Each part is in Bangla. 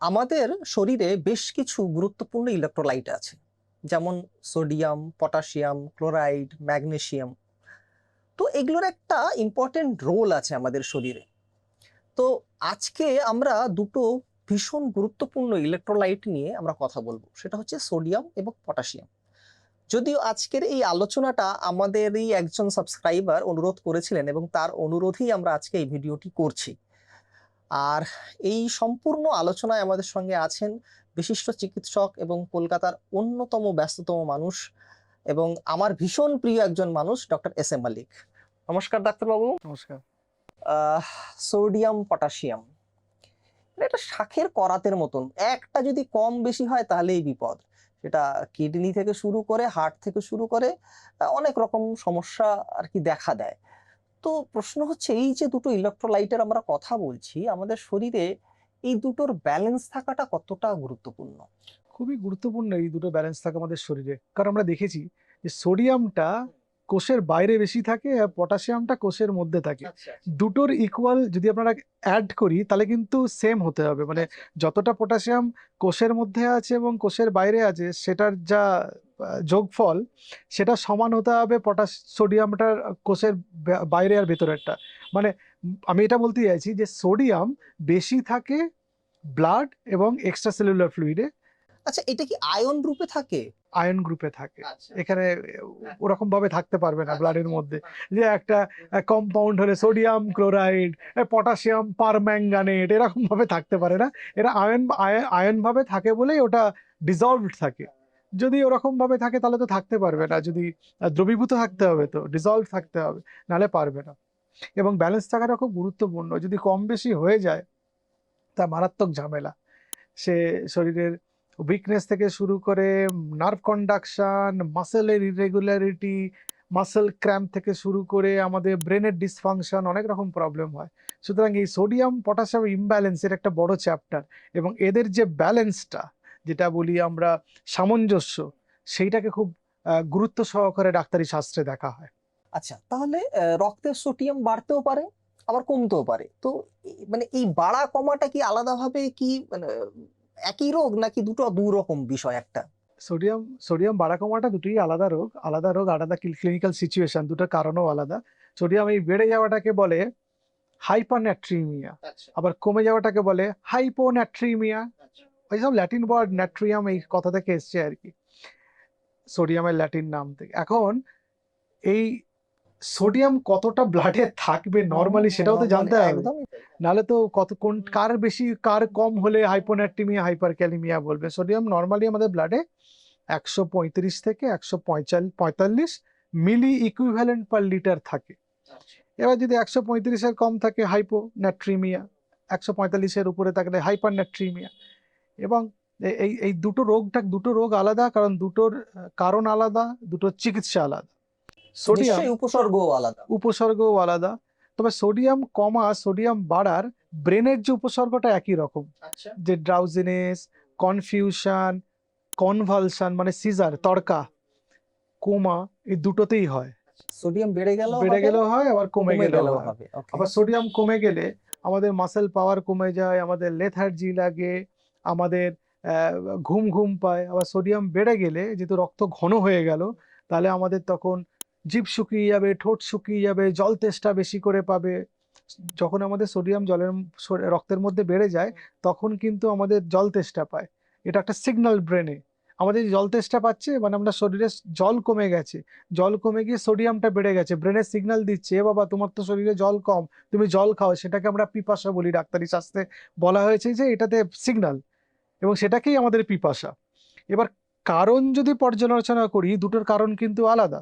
আমাদের শরীরে বেশ কিছু গুরুত্বপূর্ণ ইলেকট্রোলাইট আছে। যেমন সোডিয়াম পটাশিয়াম ক্লোরাইড ম্যাগনেশিয়াম তো এগুলোর একটা ইম্পর্টেন্ট রোল আছে আমাদের শরীরে। তো আজকে আমরা দুটো ভীষণ গুরুত্বপূর্ণ ইলেকট্রোলাইট নিয়ে আমরা কথা বলব। সেটা হচ্ছে সোডিয়াম এবং পটাশিয়াম যদিও আজকের এই আলোচনাটা আমাদেরই একজন সাবস্ক্রাইবার অনুরোধ করেছিলেন এবং তার অনুরোধেই আমরা আজকে এই ভিডিওটি করছি। আর এই সম্পূর্ণ আলোচনায় আমাদের সঙ্গে আছেন বিশিষ্ট চিকিৎসক এবং কলকাতার অন্যতম ব্যস্ততম মানুষ এবং আমার ভীষণ প্রিয় একজন মানুষ ডক্টর এস এম মালিক। নমস্কার ডাক্তারবাবু। নমস্কার। Sodium potassium. এটা একটা শাখের করাতের মতন। একটা যদি কম বেশি হয় তাহলেই বিপদ। সেটা কিডনি থেকে শুরু করে হার্ট থেকে শুরু করে অনেক রকম সমস্যা আর কি দেখা দেয়। তো প্রশ্ন হচ্ছে এই যে দুটো ইলেকট্রোলাইটের আমরা কথা বলছি আমাদের শরীরে এই দুটোর ব্যালেন্স থাকাটা কতটা গুরুত্বপূর্ণ? খুবই গুরুত্বপূর্ণ এই দুটো ব্যালেন্স থাকে আমাদের শরীরে। কারণ আমরা দেখেছি যে সোডিয়ামটা কোষের বাইরে বেশি থাকে আর পটাশিয়ামটা কোষের মধ্যে থাকে। দুটোর ইকুয়াল যদি আপনারা অ্যাড করি তাহলে কিন্তু সেম হতে হবে। মানে যতটা পটাশিয়াম কোষের মধ্যে আছে এবং কোষের বাইরে আছে সেটার যা যোগফল সেটা সমান হতে হবে পটাশ সোডিয়ামটার কোষের বাইরে আর ভেতরেরটা। মানে আমি এটা বলতে চাইছি যে সোডিয়াম বেশি থাকে ব্লাড এবং এক্সট্রা সেলুলার ফ্লুইডে। আচ্ছা এটা কি আয়ন রূপে থাকে? আয়ন গ্রুপে থাকে। এখানে ওরকম ভাবে থাকতে পারবে না ব্লাডের মধ্যে। যে একটা কম্পাউন্ড হলে সোডিয়াম ক্লোরাইড পটাশিয়াম পারম্যাঙ্গানেট এরকম ভাবে থাকতে পারে না। এরা আয়ন আয়ন ভাবে থাকে বলেই ওটা ডিজলভড থাকে। যদি ওরকম ভাবে থাকে তাহলে তো থাকতে পারবে না। যদি দ্রবীভূত থাকতে হবে তো ডিজলভ থাকতে হবে, নাহলে পারবে না। এবং ব্যালেন্স থাকাটা খুব গুরুত্বপূর্ণ। যদি কম বেশি হয়ে যায়, তা মারাত্মক ঝামেলা। সে শরীরের উইকনেস থেকে শুরু করে নার্ভ কন্ডাকশন মাসেলের ইরেগুলারিটি মাসেল ক্র্যাম্প থেকে শুরু করে আমাদের ব্রেনের ডিসফাংশন অনেক রকম প্রবলেম হয়। সুতরাং এই সোডিয়াম পটাশিয়াম ইমব্যালেন্সের একটা বড় চ্যাপ্টার এবং এদের যে ব্যালেন্সটা যেটা বলি আমরা সামঞ্জস্য সেইটাকে খুব গুরুত্ব সহকারে ডাক্তারি শাস্ত্রে দেখা হয়। আচ্ছা তাহলে রক্তের সোডিয়াম বাড়তেও পারে আবার কমতেও পারে। তো মানে এই বাড়া কমাটা কি আলাদাভাবে কি মানে একই রোগ নাকি দুটো দু রকম বিষয় একটা? সোডিয়াম সোডিয়াম বাড়া কমাটা দুটোই আলাদা রোগ আলাদা রোগ আলাদা ক্লিনিক্যাল সিচুয়েশন দুটোর কারণও আলাদা। সোডিয়াম এই বেড়ে যাওয়াটাকে বলে হাইপারন্যাট্রিমিয়া আবার কমে যাওয়াটাকে বলে হাইপোন্যাট্রিমিয়া ওই সব ল্যাটিন ওয়ার্ড ন্যাট্রিয়াম এই কথা থেকে এসছে আর কি। সোডিয়ামের ল্যাটিন নাম থেকে। এখন এই সোডিয়াম কতটা ব্লাডে থাকবে নর্মালি সেটাও তো জানতে হবে। নাহলে তো কত কোন কার বেশি কার কম হলে হাইপোন্যাট্রিমিয়া হাইপার ক্যালিমিয়া বলবে। সোডিয়াম নর্মালি আমাদের ব্লাডে একশো পঁয়ত্রিশ থেকে একশো পঁয়তাল্লিশ পঁয়তাল্লিশ মিলি ইকুইভ্যালেন্ট পার লিটার থাকে। এবার যদি একশো পঁয়ত্রিশের কম থাকে হাইপোন্যাট্রিমিয়া একশো পঁয়তাল্লিশের উপরে থাকলে হাইপার ন্যাট্রিমিয়া এবং এই এই দুটো রোগটা দুটো রোগ আলাদা কারণ দুটোর কারণ আলাদা দুটোর চিকিৎসা আলাদা। সোডিয়াম উপসর্গও আলাদা। উপসর্গও আলাদা। তবে সোডিয়াম কমা সোডিয়াম বাড়ার ব্রেনের যে উপসর্গটা একই রকম। আচ্ছা। যে ড্রাউজিনেস কনফিউশন কনভালশন মানে সিজার তড়কা কোমা এই দুটোতেই হয়। সোডিয়াম বেড়ে গেল বেড়ে গেলেও হয় আবার কমে গেলেও হয়। হবে আবার সোডিয়াম কমে গেলে আমাদের মাসেল পাওয়ার কমে যায় আমাদের লেথার্জি লাগে আমাদের ঘুম ঘুম পায়, আবার সোডিয়াম বেড়ে গেলে যেহেতু রক্ত ঘন হয়ে গেল, তাহলে আমাদের তখন জিভ শুকিয়ে যাবে, ঠোঁট শুকিয়ে যাবে, জল তেষ্টা বেশি করে পাবে। যখন আমাদের সোডিয়াম জলের রক্তের মধ্যে বেড়ে যায়, তখন কিন্তু আমাদের জল তেষ্টা পায়। এটা একটা সিগনাল ব্রেনে। আমাদের জল তেষ্টা পাচ্ছে মানে আমরা শরীরে জল কমে গেছে। জল কমে গিয়ে সোডিয়ামটা বেড়ে গেছে। ব্রেনে সিগনাল দিচ্ছে, এ বাবা, তোমার তো শরীরে জল কম, তুমি জল খাও। সেটাকে আমরা পিপাসা বলি, ডাক্তারি শাস্ত্রে বলা হয়েছে যে এটাতে সিগন্যাল। এবং সেটাকেই আমাদের পিপাসা। এবার কারণ যদি পর্যালোচনা করি, দুটোর কারণ কিন্তু আলাদা।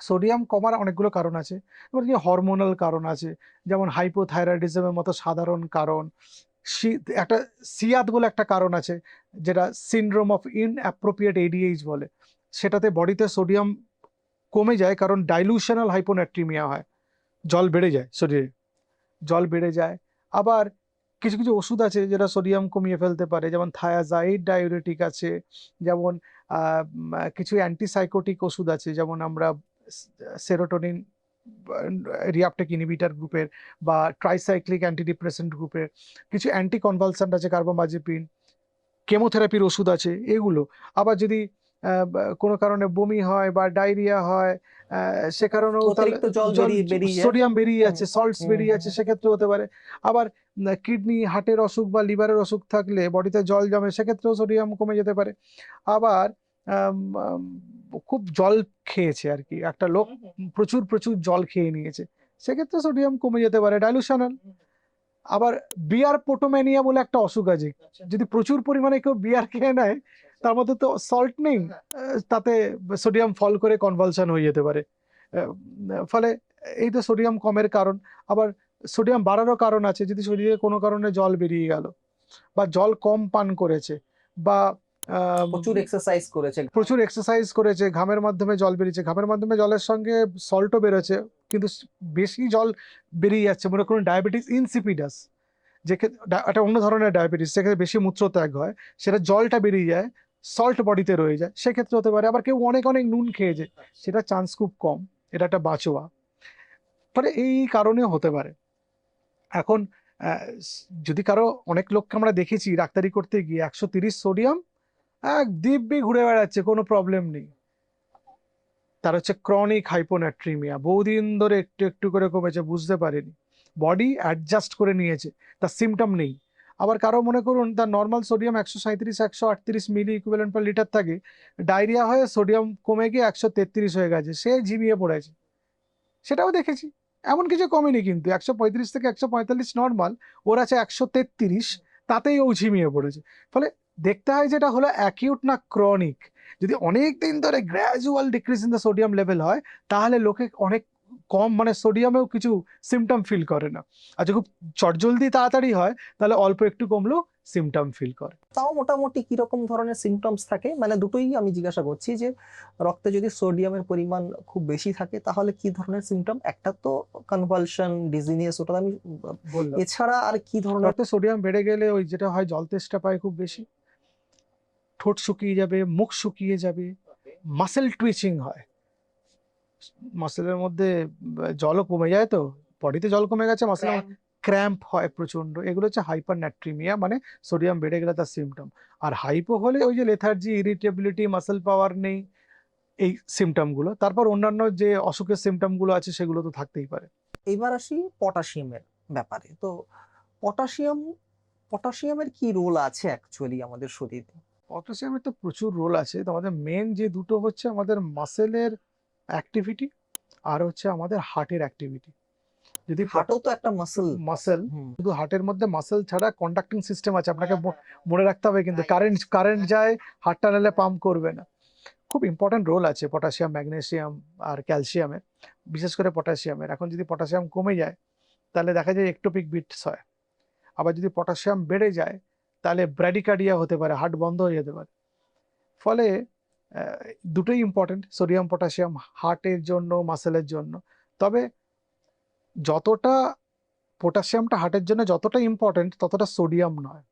সোডিয়াম কমার অনেকগুলো কারণ আছে। এবার কি হরমোনাল কারণ আছে, যেমন হাইপোথাইরয়েডিজমের মতো সাধারণ কারণ। একটা সিয়াদ বলে একটা কারণ আছে, যেটা syndrome of inappropriate ADH বলে। সেটাতে বডিতে সোডিয়াম কমে যায় কারণ ডাইলুশনাল হাইপোন্যাট্রিমিয়া হয়। জল বেড়ে যায় শরীরে। জল বেড়ে যায়। আবার কিছু কিছু ওষুধ আছে যেটা সোডিয়াম কমিয়ে ফেলতে পারে, যেমন থায়াজাইড ডায়োরেটিক আছে, যেমন কিছু অ্যান্টিসাইকোটিক ওষুধ আছে, যেমন আমরা সেরোটোনিন রিয়াপটেক ইনহিবিটার গ্রুপের বা ট্রাইসাইক্লিক অ্যান্টিডিপ্রেসেন্ট গ্রুপের কিছু অ্যান্টি কনভালসেন্ট আছে কার্বোমাজিপিন কেমোথেরাপির ওষুধ আছে, এগুলো। আবার যদি কোনো কারণে বমি হয় বা ডায়রিয়া হয় সে কারণেও যায়। সোডিয়াম বেরিয়ে যাচ্ছে সল্টস বেরিয়ে যাচ্ছে সেক্ষেত্রে হতে পারে। আবার কিডনি হার্টের অসুখ বা লিভারের অসুখ থাকলে বডিতে জল জমে সেক্ষেত্রেও সোডিয়াম কমে যেতে পারে। আবার খুব জল খেয়েছে আর কি একটা লোক প্রচুর প্রচুর জল খেয়ে নিয়েছে। সেক্ষেত্রে সোডিয়াম কমে যেতে পারে ডাইলুশনাল আবার বিয়ার পোটোম্যানিয়া বলে একটা অসুখ আছে। যদি প্রচুর পরিমাণে কেউ বিয়ার খেয়ে নেয় তার মধ্যে তো সল্ট নেই তাতে সোডিয়াম ফল করে কনভালশন হয়ে যেতে পারে। ফলে এই তো সোডিয়াম কমের কারণ। আবার সোডিয়াম বাড়ারও কারণ আছে যদি শরীরে কোনো কারণে জল বেরিয়ে গেল বা জল কম পান করেছে বা প্রচুর এক্সারসাইজ করেছে। প্রচুর এক্সারসাইজ করেছে ঘামের মাধ্যমে জল বেরিয়েছে। ঘামের মাধ্যমে জলের সঙ্গে সল্টও বেরোচ্ছে কিন্তু বেশি জল বেরিয়ে যাচ্ছে। মনে করুন ডায়াবেটিস ইনসিপিডাস যে ক্ষেত্রে ডা- একটা অন্য ধরনের ডায়াবেটিস সেক্ষেত্রে বেশি মূত্রত্যাগ হয় সেটা জলটা বেরিয়ে যায় সল্ট বডিতে রয়ে যায়। সেক্ষেত্রে হতে পারে আবার কেউ অনেক অনেক নুন খেয়েছে সেটা চান্স খুব কম। এটা একটা বাঁচোয়া। ফলে এই কারণে হতে পারে। এখন যদি কারও অনেক লোককে আমরা দেখেছি ডাক্তারি করতে গিয়ে একশো তিরিশ সোডিয়াম এক দিব্যি ঘুরে বেড়াচ্ছে, কোনো প্রবলেম নেই। তার হচ্ছে ক্রনিক হাইপোনাট্রিমিয়া বহুদিন ধরে একটু একটু করে কমেছে, বুঝতে পারেনি। বডি অ্যাডজাস্ট করে নিয়েছে, তার সিমটম নেই। আবার কারও মনে করুন, তার নর্মাল সোডিয়াম একশো সাঁত্রিশ একশো আটত্রিশ মিলি ইকুইভ্যালেন্ট পার লিটার থাকে ডায়রিয়া হয়ে সোডিয়াম কমে গিয়ে একশো তেত্রিশ হয়ে গেছে, সে ঝিমিয়ে পড়েছে। সেটাও দেখেছি, এমন কিছু কমেনি কিন্তু, একশো পঁয়ত্রিশ থেকে একশো পঁয়তাল্লিশ নর্মাল ওর আছে একশো তেত্রিশ, তাতেই ও ঝিমিয়ে পড়েছে। ফলে দেখতে হয় যেটা হলো অ্যাকিউট না ক্রনিক যদি অনেক দিন ধরে gradual decrease in the sodium level হয়, তাহলে লোকে অনেক কম মানে সোডিয়ামেও কিছু সিমটম ফিল করে না। আর খুব চটজলদি তাড়াতাড়ি হয় তাহলে অল্প একটু কমলেও সিমটম ফিল করে। তাও মোটামুটি কীরকম ধরনের সিমটমস থাকে? মানে দুটোই আমি জিজ্ঞাসা করছি যে রক্তে যদি সোডিয়ামের পরিমাণ খুব বেশি থাকে তাহলে কি ধরনের সিমটম একটা তো কনভালশন ডিজিনিয়াস ওটা আমি বললাম। এছাড়া আর কি ধরনের? রক্তে সোডিয়াম বেড়ে গেলে ওই যেটা হয় জল তেষ্টা পায় খুব বেশি। ঠোঁট শুকিয়ে যাবে মুখ শুকিয়ে যাবে মাসেল টুইচিং হয়। মাসেলের মধ্যে জলও কমে যায় তো? বডিতে জল কমে গেছে মাসেল ক্র্যাম্প হয় প্রচণ্ড এগুলো হচ্ছে হাইপার ন্যাট্রিমিয়া মানে সোডিয়াম বেড়ে গেলে তার সিমটম আর হাইপো হলে ওই যে লেথার্জি ইরিটেবিলিটি মাসেল পাওয়ার নেই এই সিমটমগুলো তারপর অন্যান্য যে অসুখের সিমটমগুলো আছে সেগুলো তো থাকতেই পারে। এবার আসি পটাশিয়ামের ব্যাপারে। তো পটাশিয়াম পটাশিয়ামের কি রোল আছে অ্যাকচুয়ালি আমাদের শরীরে? পটাশিয়ামের তো প্রচুর রোল আছে। তো আমাদের মেন যে দুটো হচ্ছে আমাদের মাসেলের অ্যাক্টিভিটি আর হচ্ছে আমাদের হার্টের অ্যাক্টিভিটি যদি হার্টও তো একটা মাসেল মাসেল শুধু হার্টের মধ্যে মাসেল ছাড়া কন্ডাক্টিং সিস্টেম আছে আপনাকে মনে রাখতে হবে কিন্তু কারেন্ট কারেন্ট যায় হার্টটা নাহলে পাম্প করবে না। খুব ইম্পর্টেন্ট রোল আছে পটাশিয়াম ম্যাগনেসিয়াম আর ক্যালসিয়ামের বিশেষ করে পটাশিয়ামের এখন যদি পটাশিয়াম কমে যায় তাহলে দেখা যায় একটোপিক বিটস হয়। আবার যদি পটাশিয়াম বেড়ে যায় তাহলে ব্র্যাডিকার্ডিয়া হতে পারে হার্ট বন্ধ হয়ে যেতে পারে। ফলে দুটোই ইম্পর্টেন্ট সোডিয়াম পটাশিয়াম হার্টের জন্য মাসেলের জন্য। তবে যতটা পটাশিয়ামটা হার্টের জন্য যতটা ইম্পর্টেন্ট ততটা সোডিয়াম নয়।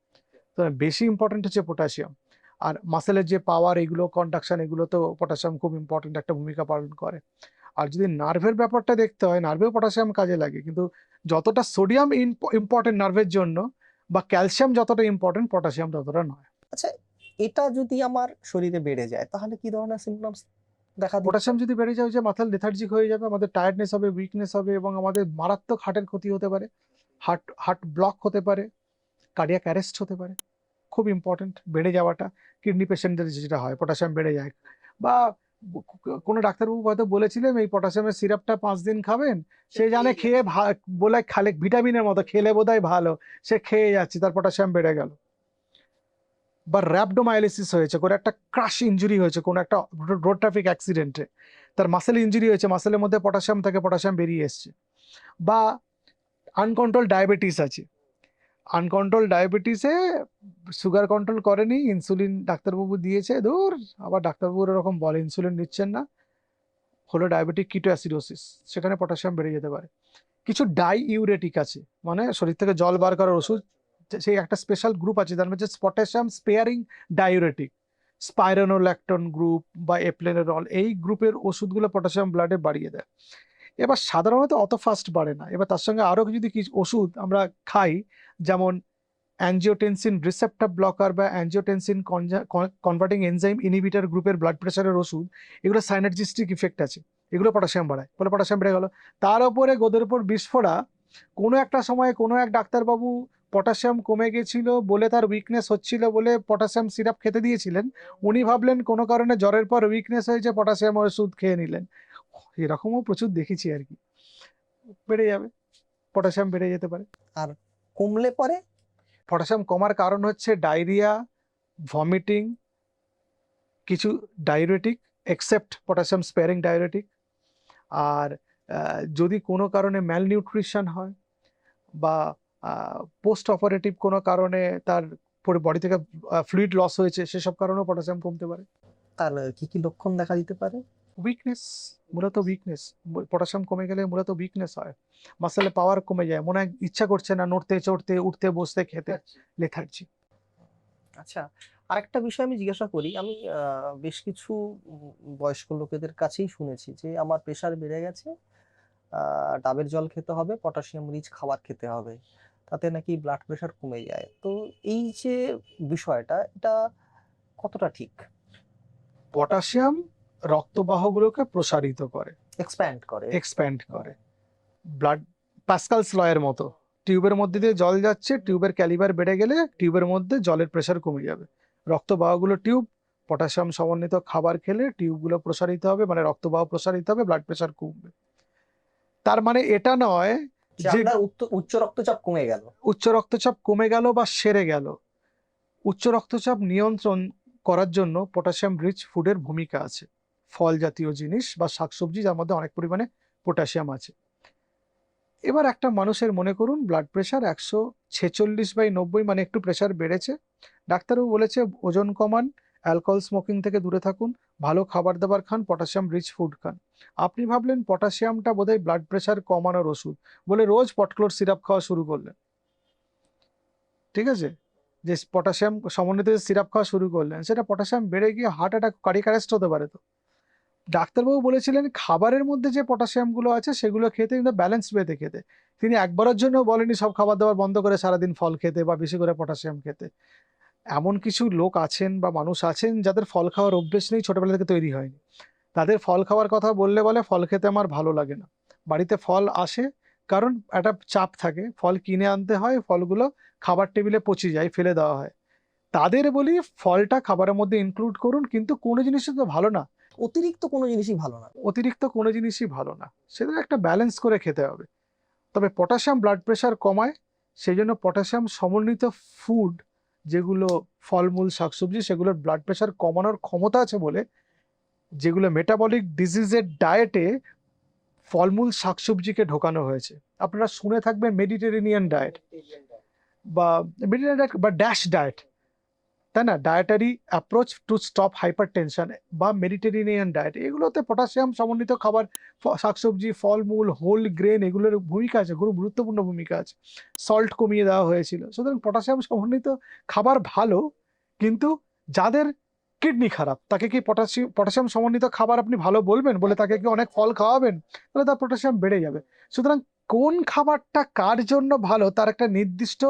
বেশি ইম্পর্টেন্ট হচ্ছে পটাশিয়াম আর মাসেলের যে পাওয়ার এগুলো কন্ডাকশন এগুলো তো পটাশিয়াম খুব ইম্পর্টেন্ট একটা ভূমিকা পালন করে। আর যদি নার্ভের ব্যাপারটা দেখতে হয় নার্ভেও পটাশিয়াম কাজে লাগে। কিন্তু যতটা সোডিয়াম ইম্পর্টেন্ট নার্ভের জন্য বা ক্যালসিয়াম যতটা ইম্পর্টেন্ট পটাশিয়াম ততটা নয়। আচ্ছা এটা যদি আমার শরীরে বেড়ে যায় তাহলে কি ধরনের সিমটমস দেখা দিচ্ছে পটাশিয়াম যদি বেড়ে যায় যে মাথার লেথার্জিক হয়ে যাবে আমাদের টায়ার্ডনেস হবে উইকনেস হবে এবং আমাদের মারাত্মক হার্টের ক্ষতি হতে পারে হার্ট হার্ট ব্লক হতে পারে কার্ডিয়াক অ্যারেস্ট হতে পারে। খুব ইম্পর্টেন্ট বেড়ে যাওয়াটা কিডনি পেশেন্টদের যেটা হয় পটাশিয়াম বেড়ে যায়। বা কোনো ডাক্তারবাবু হয়তো বলেছিলেন এই পটাশিয়ামের সিরাপটা পাঁচ দিন খাবেন সে জানে খেয়ে বলে খালে ভিটামিনের মতো খেলে বোধহয় ভালো সে খেয়ে যাচ্ছে তার পটাশিয়াম বেড়ে গেল। বা র্যাপডোমায়ালিসিস হয়েছে, কোনো একটা ক্রাশ ইঞ্জুরি হয়েছে, কোনো একটা রোড ট্রাফিক অ্যাক্সিডেন্টে তার মাসেল ইঞ্জুরি হয়েছে মাসেলের মধ্যে পটাশিয়াম থাকে পটাশিয়াম বেরিয়ে এসছে, বা আনকন্ট্রোল ডায়াবেটিস আছে আনকন্ট্রোল ডায়াবেটিসে সুগার কন্ট্রোল করেনি ইনসুলিন ডাক্তারবাবু দিয়েছে দূর আবার ডাক্তারবাবুর এরকম বলে ইনসুলিন নিচ্ছেন না, হলো ডায়াবেটিক কিটো অ্যাসিডোসিস সেখানে পটাশিয়াম বেড়ে যেতে পারে, কিছু ডাই ইউরেটিক আছে মানে শরীর থেকে জল বার করার ওষুধ সেই একটা স্পেশাল গ্রুপ আছে, যার মধ্যে potassium sparing diuretic spironolactone group বা এপ্লেনেরল এই গ্রুপের ওষুধগুলো পটাশিয়াম ব্লাডে বাড়িয়ে দেয়। এবার সাধারণত অত ফাস্ট বাড়ে না। এবার তার সঙ্গে আরও যদি কিছু ওষুধ আমরা খাই, যেমন অ্যাঞ্জিওটেনসিন রিসেপ্টার ব্লকার বা অ্যাঞ্জিওটেনসিন কনভার্টিং এনজাইম ইনহিবিটর গ্রুপের ব্লাড প্রেশারের ওষুধ, এগুলো সাইনার্জিস্টিক ইফেক্ট আছে। এগুলো পটাশিয়াম বাড়ায়। বলে পটাশিয়াম বেড়ে গেল। তার উপরে গোদের উপর বিস্ফোরা কোনো একটা সময়ে কোনো এক ডাক্তারবাবু পটাশিয়াম কমে গেছিল বলে তার উইকনেস হচ্ছিল বলে পটাশিয়াম সিরাপ খেতে দিয়েছিলেন। উনি ভাবলেন কোনো কারণে জ্বরের পর উইকনেস হয়েছে পটাশিয়াম ওষুধ খেয়ে নিলেন। এরকমও প্রচুর দেখেছি আর কি। বেড়ে যাবে পটাশিয়াম বেড়ে যেতে পারে। আর কমলে পরে? পটাশিয়াম কমার কারণ হচ্ছে ডায়রিয়া ভমিটিং কিছু diuretic except potassium sparing diuretic আর যদি কোনো কারণে ম্যালনিউট্রিশন হয় বা পোস্ট অপারেটিভ কোনো কারণে তার বডি থেকে ফ্লুইড লস হয়েছে সেসব কারণেও পটাশিয়াম কমতে পারে। তার কি কি লক্ষণ দেখা দিতে পারে? উইকনেস মূলত উইকনেস পটাশিয়াম কমে গেলে মূলত উইকনেস হয়। মাসেলে পাওয়ার কমে যায় মনে হয় ইচ্ছা করছে না নড়তে চড়তে উঠতে বসতে খেতে লেথার্জি আচ্ছা আরেকটা বিষয় আমি জিজ্ঞাসা করি আমি বেশ কিছু বয়স্ক লোকেদের কাছেই শুনেছি যে আমার প্রেশার বেড়ে গেছে ডাবের জল খেতে হবে পটাশিয়াম রিচ খাবার খেতে হবে। তাতে নাকি ব্লাড প্রেশার কমে যায়। তো এই যে বিষয়টা এটা কতটা ঠিক? পটাশিয়াম রক্তবাহগুলোকে প্রসারিত করে। এক্সপ্যান্ড করে। এক্সপ্যান্ড করে। ব্লাড প্যাসকালস লয়ের মতো। টিউবের মধ্যে দিয়ে জল যাচ্ছে টিউবের ক্যালিবার বেড়ে গেলে টিউবের মধ্যে জলের প্রেশার কমে যাবে। রক্তবাহগুলো টিউব পটাশিয়াম সমন্বিত খাবার খেলে টিউবগুলো প্রসারিত হবে মানে রক্তবাহ প্রসারিত হবে ব্লাড প্রেশার কমবে। তার মানে এটা নয় যে উচ্চ- রক্তচাপ কমে গেল। উচ্চ রক্তচাপ কমে গেল বা সেরে গেল। উচ্চ রক্তচাপ নিয়ন্ত্রণ করার জন্য পটাশিয়াম রিচ ফুডের ভূমিকা আছে। ফল জাতীয় জিনিস বা শাকসবজি যার মধ্যে অনেক পরিমাণে পটাশিয়াম আছে। এবার একটা মানুষের মনে করুন ব্লাড প্রেশার একশো ছেচল্লিশ বাই নব্বই মানে একটু প্রেশার বেড়েছে। ডাক্তারবাবু বলেছে ওজন কমান অ্যালকোহল স্মোকিং থেকে দূরে থাকুন ভালো খাবার দাবার খান পটাশিয়াম রিচ ফুড খান। আপনি ভাবলেন পটাশিয়ামটা বোধহয় ব্লাড প্রেশার কমানোর ওষুধ, বলে রোজ পটক্লোর সিরাপ খাওয়া শুরু করলেন। ঠিক আছে? যে পটাশিয়াম সমন্বিত সিরাপ খাওয়া শুরু করলেন, সেটা পটাশিয়াম বেড়ে গিয়ে হার্ট অ্যাটাক কার্ডিয়াক অ্যারেস্ট হতে পারে তো। ডাক্তারবাবু বলেছিলেন খাবারের মধ্যে যে পটাশিয়ামগুলো আছে, সেগুলো খেতে কিন্তু ব্যালেন্স ওয়েতে খেতে। তিনি একবারের জন্য বলেনি সব খাবার দাবার বন্ধ করে সারাদিন ফল খেতে বা বেশি করে পটাশিয়াম খেতে। এমন কিছু লোক আছেন বা মানুষ আছেন যাদের ফল খাওয়ার অভ্যেস নেই ছোটবেলা থেকে তৈরি হয়নি। তাদের ফল খাওয়ার কথা বললে বলে ফল খেতে আমার ভালো লাগে না। বাড়িতে ফল আসে কারণ একটা চাপ থাকে। ফল কিনে আনতে হয় ফলগুলো খাবার টেবিলে পচে যায় ফেলে দেওয়া হয়। তাদের বলি ফলটা খাবারের মধ্যে ইনক্লুড করুন কিন্তু কোনো জিনিসই তো ভালো না। অতিরিক্ত কোনো জিনিসই ভালো না। অতিরিক্ত কোনো জিনিসই ভালো না। সেটা একটা ব্যালেন্স করে খেতে হবে। তবে পটাশিয়াম ব্লাড প্রেশার কমায় সেই জন্য পটাশিয়াম সমন্বিত ফুড যেগুলো ফলমূল শাকসবজি সেগুলোর ব্লাড প্রেশার কমানোর ক্ষমতা আছে বলে যেগুলো মেটাবলিক ডিজিজের ডায়েটে ফলমূল শাকসবজিকে ঢোকানো হয়েছে। আপনারা শুনে থাকবেন মেডিটেরেনিয়ান ডায়েট বা মেডিটেরিয়ান ডায়েট বা ড্যাশ ডায়েট তাই না? Dietary approach to stop hypertension বা মেডিটেরেনিয়ান ডায়েট এগুলোতে পটাশিয়াম সমন্বিত খাবার শাকসবজি, ফলমূল হোল গ্রেন এগুলোর ভূমিকা আছে, খুব গুরুত্বপূর্ণ ভূমিকা আছে। সল্ট কমিয়ে দেওয়া হয়েছিল। সুতরাং পটাশিয়াম সমন্বিত খাবার ভালো, কিন্তু যাদের কিডনি খারাপ, তাকে কি পটাশিয়াম পটাশিয়াম সমন্বিত খাবার আপনি ভালো বলবেন? বলে তাকে কি অনেক ফল খাওয়াবেন? তাহলে তার পটাশিয়াম বেড়ে যাবে। সুতরাং কোন খাবারটা কার জন্য ভালো, তার একটা নির্দিষ্ট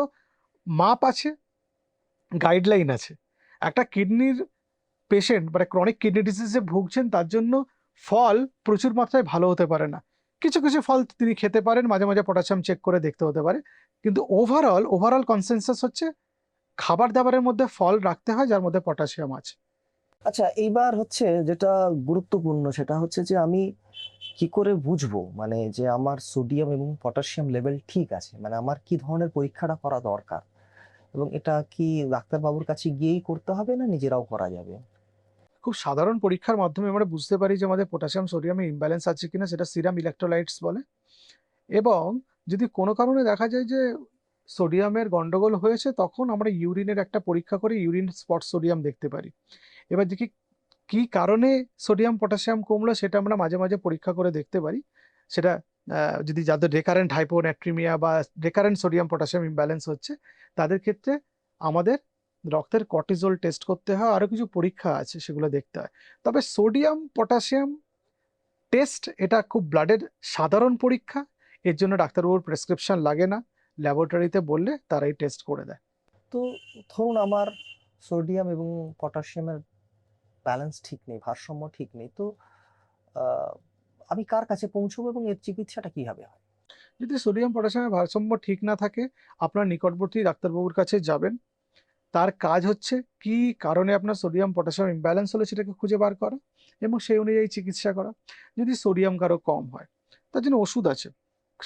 মাপ আছে। গাইডলাইন আছে। একটা কিডনির পেশেন্ট মানে ক্রনিক কিডনি ডিজিজে ভুগছেন, তার জন্য ফল প্রচুর মাত্রায় ভালো হতে পারে না। কিছু কিছু ফল তিনি খেতে পারেন, মাঝে মাঝে পটাশিয়াম চেক করে দেখতে হতে পারে। কিন্তু ওভারঅল ওভারঅল কনসেনসাস হচ্ছে খাবার দাবারের মধ্যে ফল রাখতে হয়, যার মধ্যে পটাশিয়াম আছে। আচ্ছা এইবার হচ্ছে যেটা গুরুত্বপূর্ণ, সেটা হচ্ছে যে আমি কি করে বুঝব? মানে যে আমার সোডিয়াম এবং পটাশিয়াম লেভেল ঠিক আছে মানে আমার কি ধরনের পরীক্ষাটা করা দরকার? এবং এটা কি ডাক্তারবাবুর কাছে গিয়েই করতে হবে না নিজেরাও করা যাবে? খুব সাধারণ পরীক্ষার মাধ্যমে আমরা বুঝতে পারি যে আমাদের পটাশিয়াম সোডিয়ামে ইমব্যালেন্স আছে কিনা, সেটা সিরাম ইলেকট্রোলাইটস বলে। এবং যদি কোনো কারণে দেখা যায় যে সোডিয়ামের গন্ডগোল হয়েছে, তখন আমরা ইউরিনের একটা পরীক্ষা করে ইউরিন স্পট সোডিয়াম দেখতে পারি। এবার দেখি কি কারণে সোডিয়াম পটাশিয়াম কমলো, সেটা আমরা মাঝে মাঝে পরীক্ষা করে দেখতে পারি। সেটা যদি যাদের রেকারেন্ট হাইপোন্যাট্রিমিয়া বা রেকারেন্ট সোডিয়াম পটাশিয়াম ইমব্যালেন্স হচ্ছে, তাদের ক্ষেত্রে আমাদের রক্তের কর্টিজল টেস্ট করতে হয় আরও কিছু পরীক্ষা আছে সেগুলো দেখতে হয়। তবে সোডিয়াম পটাশিয়াম টেস্ট এটা খুব ব্লাডের সাধারণ পরীক্ষা, এর জন্য ডাক্তারবাবুর প্রেসক্রিপশন লাগে না ল্যাবরেটরিতে বললে তারাই টেস্ট করে দেয়। তো ধরুন আমার সোডিয়াম এবং পটাশিয়ামের ব্যালেন্স ঠিক নেই, ভারসাম্য ঠিক নেই, তো আমি কার কাছে পৌঁছবো এবং এর চিকিৎসাটা কীভাবে হয়? যদি সোডিয়াম পটাশিয়ামের ভারসাম্য ঠিক না থাকে, আপনার নিকটবর্তী ডাক্তারবাবুর কাছে যাবেন। তার কাজ হচ্ছে কি কারণে আপনার সোডিয়াম পটাশিয়াম ইমব্যালেন্স হলো সেটাকে খুঁজে বার করা এবং সেই অনুযায়ী চিকিৎসা করা। যদি সোডিয়াম কারও কম হয়, তার জন্য ওষুধ আছে।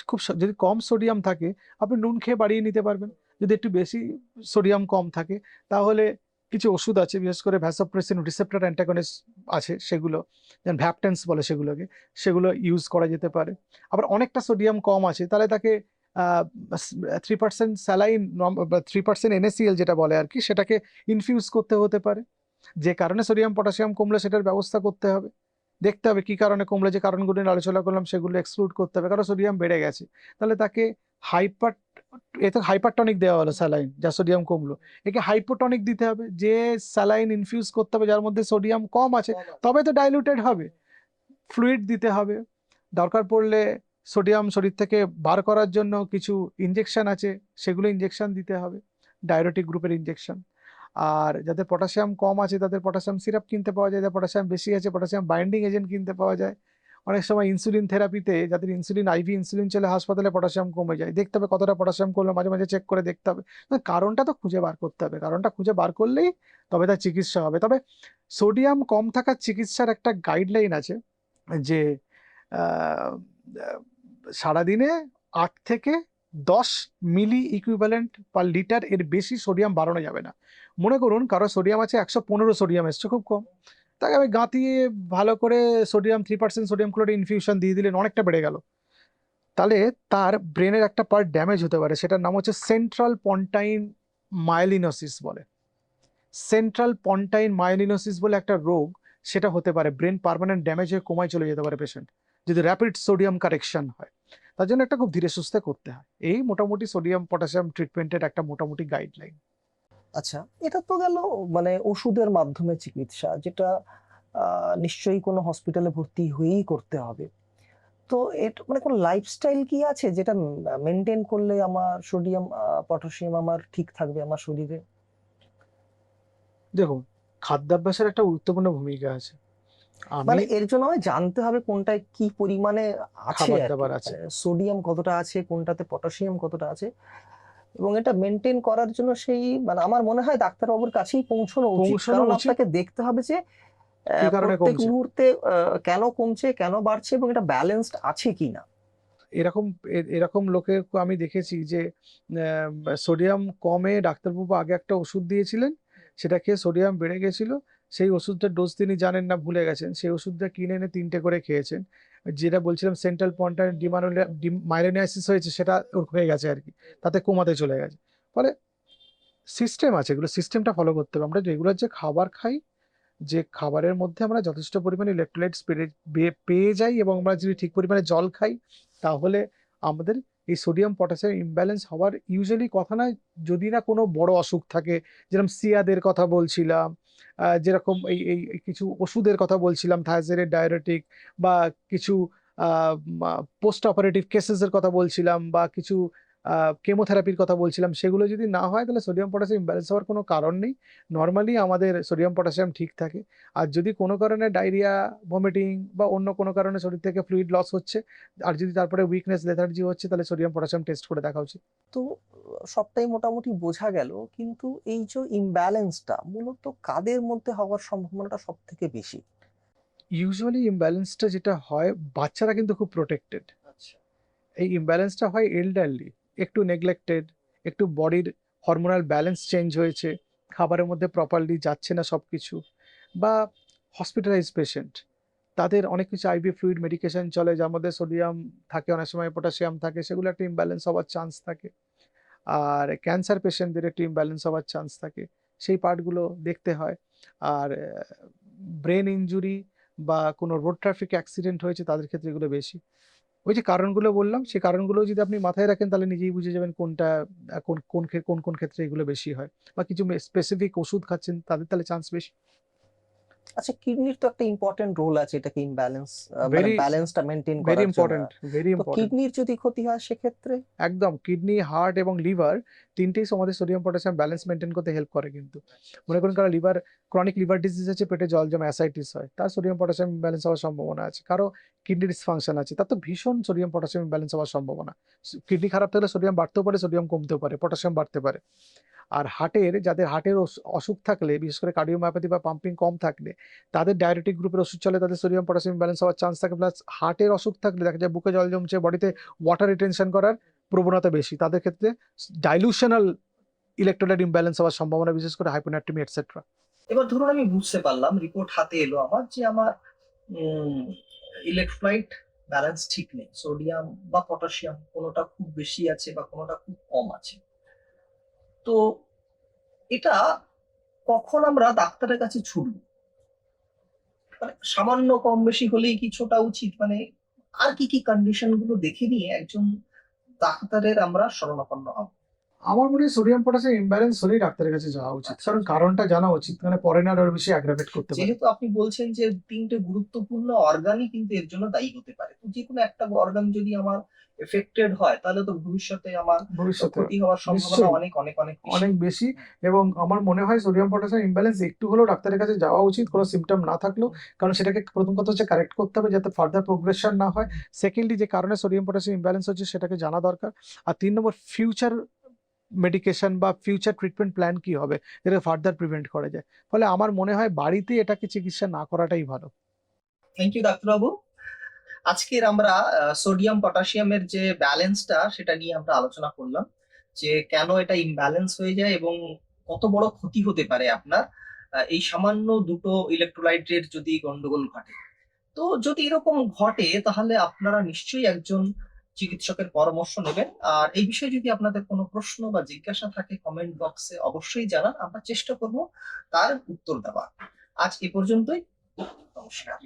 খুব যদি কম সোডিয়াম থাকে, আপনি নুন খেয়ে বাড়িয়ে নিতে পারবেন। যদি একটু বেশি সোডিয়াম কম থাকে, তাহলে কিছু ওষুধ আছে, বিশেষ করে ভ্যাসোপ্রেসিন রিসেপ্টর অ্যান্টাগনিস্ট আছে সেগুলো, যেমন ভ্যাপটেন্স বলে সেগুলোকে, সেগুলো ইউজ করা যেতে পারে। আবার অনেকটা সোডিয়াম কম আছে, তাহলে তাকে three percent saline three percent NaCl যেটা বলে আর কি, সেটাকে ইনফিউজ করতে হতে পারে। যে কারণে সোডিয়াম পটাশিয়াম কমলে সেটার ব্যবস্থা করতে হবে। দেখতে হবে কি কারণে কমলে, যে কারণগুলো নিয়ে আলোচনা করলাম সেগুলো এক্সক্লুড করতে হবে, কারণ সোডিয়াম বেড়ে গেছে। তাহলে তাকে হাইপার এ তো হাইপারটনিক দেওয়া হলো স্যালাইন যা সোডিয়াম কমলো। একে হাইপোটনিক দিতে হবে যে স্যালাইন ইনফিউজ করতে হবে যার মধ্যে সোডিয়াম কম আছে তবে তো ডাইলুটেড হবে। ফ্লুইড দিতে হবে। দরকার পড়লে সোডিয়াম শরীর থেকে বার করার জন্য কিছু ইনজেকশন আছে সেগুলো ইনজেকশন দিতে হবে ডায়রেটিক গ্রুপের ইনজেকশন আর যাদের পটাশিয়াম কম আছে তাদের পটাশিয়াম সিরাপ কিনতে পাওয়া যায় যাদের পটাশিয়াম বেশি আছে পটাশিয়াম বাইন্ডিং এজেন্ট কিনতে পাওয়া যায়। অনেক সময় ইনসুলিন থেরাপিতে যাদের ইনসুলিন আইভি ইনসুলিন চলে হাসপাতালে পটাশিয়াম কমে যায়। দেখতে হবে কতটা পটাশিয়াম করল মাঝে মাঝে চেক করে দেখতে হবে। কারণটা তো খুঁজে বার করতে হবে। কারণটা খুঁজে বার করলেই তবে তার চিকিৎসা হবে। তবে সোডিয়াম কম থাকার চিকিৎসার একটা গাইডলাইন আছে যে সারাদিনে আট থেকে দশ মিলি ইকুইভ্যালেন্ট পার লিটার এর বেশি সোডিয়াম বাড়ানো যাবে না। মনে করুন, কারও সোডিয়াম আছে একশো পনেরো সোডিয়াম এসছে, খুব কম। তাকে আমি গাঁতিয়ে ভালো করে sodium three percent sodium chloride infusion দিয়ে দিলেন, অনেকটা বেড়ে গেল। তাহলে তার ব্রেনের একটা পার্ট ড্যামেজ হতে পারে, সেটার নাম হচ্ছে সেন্ট্রাল পন্টাইন মাইলিনোসিস বলে। সেন্ট্রাল পন্টাইন মাইলিনোসিস বলে একটা রোগ, সেটা হতে পারে ব্রেন পারমানেন্ট ড্যামেজ হয়ে কোমায় চলে যেতে পারে পেশেন্ট যদি র্যাপিড সোডিয়াম কারেকশন হয়। তার জন্য একটা খুব ধীরে সুস্থে করতে হয়। এই মোটামুটি সোডিয়াম পটাশিয়াম ট্রিটমেন্টের একটা মোটামুটি গাইডলাইন আচ্ছা এটা তো গেল মানে ওষুধের মাধ্যমে চিকিৎসা যেটা নিশ্চয়ই কোনো হসপিটালে ভর্তি হয়েই করতে হবে। তো এটা মানে কোনো লাইফস্টাইল কি আছে যেটা মেনটেন করলে আমার সোডিয়াম পটাশিয়াম আমার ঠিক থাকবে আমার শরীরে? দেখুন খাদ্যাভ্যাসের একটা গুরুত্বপূর্ণ ভূমিকা আছে। মানে এর জন্য আমায় জানতে হবে কোনটায় কি পরিমাণে আছে আছে। মানে সোডিয়াম কতটা আছে কোনটাতে পটাশিয়াম কতটা আছে। এবং এটা মেনটেন করার জন্য সেই মানে আমার মনে হয় ডাক্তারবাবুর কাছেই পৌঁছানো উচিত। কারণ আপনাকে দেখতে হবে যে প্রত্যেক মুহূর্তে কেন কমছে কেন বাড়ছে এবং এটা ব্যালেন্সড আছে কিনা এরকম এরকম লোকের আমি দেখেছি যে সোডিয়াম কমে ডাক্তারবাবু আগে একটা ওষুধ দিয়েছিলেন সেটা খেয়ে সোডিয়াম বেড়ে গেছিল। সেই ওষুধটার ডোজ তিনি জানেন না ভুলে গেছেন। সেই ওষুধটা কিনে এনে তিনটে করে খেয়েছেন। যেটা বলছিলাম সেন্ট্রাল পন্টাইন মাইলোনিয়াসিস হয়েছে, সেটা হয়ে গেছে আর কি। তাতে কোমাতে চলে গেছে। ফলে সিস্টেম আছে, এগুলো সিস্টেমটা ফলো করতে হবে। আমরা রেগুলার যে খাবার খাই, যে খাবারের মধ্যে আমরা যথেষ্ট পরিমাণে ইলেকট্রোলাইটস পেয়ে যাই এবং আমরা যদি ঠিক পরিমাণে জল খাই, তাহলে আমাদের এই সোডিয়াম পটাশিয়াম ইমব্যালেন্স হওয়ার ইউজুয়ালি কথা নয়। যদি না কোনো বড় অসুখ থাকে, যেরকম সিয়াদের কথা বলছিলাম যেরকম এই এই কিছু ওষুধের কথা বলছিলাম থাইজেরের ডায়াবেটিক বা কিছু পোস্ট অপারেটিভ কেসেসের কথা বলছিলাম বা কিছু কেমোথেরাপির কথা বলছিলাম সেগুলো যদি না হয় তাহলে সোডিয়াম পটাশিয়াম ইমব্যালেন্স হওয়ার কোনো কারণ নেই। নর্মালি আমাদের সোডিয়াম পটাশিয়াম ঠিক থাকে। আর যদি কোনো কারণে ডায়রিয়া ভমিটিং বা অন্য কোনো কারণে শরীর থেকে ফ্লুইড লস হচ্ছে আর যদি তারপরে উইকনেস লেথার্জি হচ্ছে তাহলে সোডিয়াম পটাশিয়াম টেস্ট করে দেখা উচিত। তো সবটাই মোটামুটি বোঝা গেল কিন্তু এই যে ইমব্যালেন্সটা মূলত কাদের মধ্যে হওয়ার সম্ভাবনাটা সব থেকে বেশি ইউজুয়ালি ইমব্যালেন্সটা যেটা হয় বাচ্চারা কিন্তু খুব প্রোটেক্টেড আচ্ছা। এই ইমব্যালেন্সটা হয় এল্ডারলি একটু নেগলেক্টেড একটু বডির হরমোনাল ব্যালেন্স চেঞ্জ হয়েছে, খাবারের মধ্যে প্রপারলি যাচ্ছে না সব কিছু বা হসপিটালাইজ পেশেন্ট তাদের অনেক কিছু আইভি ফ্লুইড মেডিকেশন চলে, যার মধ্যে সোডিয়াম থাকে, অনেক সময় পটাশিয়াম থাকে, সেগুলো একটা ইমব্যালেন্স হওয়ার চান্স থাকে, আর ক্যান্সার পেশেন্টদের একটু ইমব্যালেন্স হওয়ার চান্স থাকে, সেই পার্টগুলো দেখতে হয়, আর ব্রেন ইনজুরি বা কোনো রোড ট্রাফিক অ্যাক্সিডেন্ট হয়েছে, তাদের ক্ষেত্রে এগুলো বেশি। ওই যে কারণগুলো বললাম, সেই কারণগুলো যদি আপনি মাথায় রাখেন, তাহলে নিজেই বুঝে যাবেন কোনটা, কোন কোন কোন ক্ষেত্রে এগুলো বেশি হয়। বা কিছু স্পেসিফিক ওষুধ খাচ্ছেন, তাদের তাহলে চান্স বেশি। আচ্ছা কিডনির তো একটা ইম্পর্টেন্ট রোল আছে এটাকে ইমব্যালেন্স মানে ব্যালেন্সটা মেনটেন ভেরি করার জন্য। ইম্পর্টেন্ট ভেরি ইম্পর্টেন্ট কিডনির যদি ক্ষতি হয় সেক্ষেত্রে? একদম কিডনি হার্ট এবং লিভার তিনটেই আমাদের সোডিয়াম পটাশিয়াম ব্যালেন্স মেনটেন করতে হেল্প করে কিন্তু। মনে করুন কারও লিভার ক্রনিক লিভার ডিজিজ আছে পেটে জল জমে অ্যাসাইটিস হয় তার সোডিয়াম পটাশিয়াম ব্যালেন্স হওয়ার সম্ভাবনা আছে। কারও কিডনি ডিসফাংশন আছে তার তো ভীষণ সোডিয়াম পটাশিয়াম ব্যালেন্স হওয়ার সম্ভাবনা। কিডনি খারাপ থাকলে সোডিয়াম বাড়তেও পারে সোডিয়াম কমতেও পারে পটাশিয়াম বাড়তে পারে। আর হার্টের, যাদের হার্টের অসুখ থাকলে, বিশেষ করে কার্ডিওমায়োপ্যাথি বা পাম্পিং কম থাকলে, তাদের ডায়াবেটিক গ্রুপের ওষুধ চলে, তাদের সোডিয়াম, পটাশিয়াম ব্যালেন্স হওয়ার চান্স থাকে প্লাস হার্টের অসুখ থাকলে দেখা যায় বুকে জল জমছে, বডিতে ওয়াটার রিটেনশন করার প্রবণতা বেশি। তাদের ক্ষেত্রে ডাইলুশনাল ইলেকট্রোলাইট ইমব্যালেন্স হওয়ার সম্ভাবনা, বিশেষ করে হাইপোনাট্রিমি এটসেট্রা এবার ধরুন আমি বুঝতে পারলাম রিপোর্ট হাতে এলো আমার যে আমার ইলেকট্রোলাইট ব্যালেন্স ঠিক নেই। সোডিয়াম বা পটাশিয়াম কোনোটা খুব বেশি আছে বা কোনোটা খুব কম আছে। তো এটা কখন আমরা ডাক্তারের কাছে ছুটব? মানে সামান্য কম বেশি হলেই কি ছোটা উচিত? মানে আর কি কি কন্ডিশনগুলো দেখে নিয়ে একজন ডাক্তারের আমরা শরণাপন্ন হব? আমার মনে হয় সোডিয়াম পটাশিয়াম ইমব্যালেন্স হলেই ডাক্তারের কাছে যাওয়া উচিত। কারণ কারণটা জানা উচিত মানে পরে না আরও বেশি অ্যাগ্রাভেট করতে পারে। যেহেতু আপনি বলছেন যে তিনটে গুরুত্বপূর্ণ অর্গানই কিন্তু এর জন্য দায়ী হতে পারে তো যে কোনো একটা অর্গান যদি আমার এফেক্টেড হয় তাহলে তো ভবিষ্যতে আমার ভবিষ্যতে ক্ষতি হওয়ার সম্ভাবনা অনেক অনেক অনেক বেশি। অনেক বেশি এবং আমার মনে হয় সোডিয়াম পটাশিয়াম ইমব্যালেন্স একটু হলেও ডাক্তারের কাছে যাওয়া উচিত কোনো সিমটম না থাকলেও। কারণ সেটাকে প্রথম কথা হচ্ছে কারেক্ট করতে হবে যাতে ফার্দার প্রোগ্রেশন না হয়। সেকেন্ডলি যে কারণে সোডিয়াম পটাশিয়াম ইমব্যালেন্স হচ্ছে সেটাকে জানা দরকার। আর তিন নম্বর ফিউচার মেডিকেশন বা ফিউচার ট্রিটমেন্ট প্ল্যান কি হবে? যেটা ফার্দার প্রিভেন্ট করা যায়। ফলে আমার মনে হয় বাড়িতে এটাকে চিকিৎসা না করাটাই ভালো। থ্যাংক ইউ ডাক্তারবাবু। আজকের আমরা সোডিয়াম পটাশিয়ামের যে ব্যালেন্সটা সেটা নিয়ে আমরা আলোচনা করলাম। যে কেন এটা ইমব্যালেন্স হয়ে যায় এবং কত বড় ক্ষতি হতে পারে আপনার? এই সামান্য দুটো ইলেকট্রোলাইটের যদি গন্ডগোল ঘটে। তো যদি এরকম ঘটে, তাহলে আপনারা নিশ্চয়ই একজন চিকিৎসকের পরামর্শ নেবেন। আর এই বিষয়ে যদি আপনাদের কোনো প্রশ্ন বা জিজ্ঞাসা থাকে কমেন্ট বক্সে অবশ্যই জানান, আমরা চেষ্টা করব তার উত্তর দেওয়া আজ এ পর্যন্তই। নমস্কার।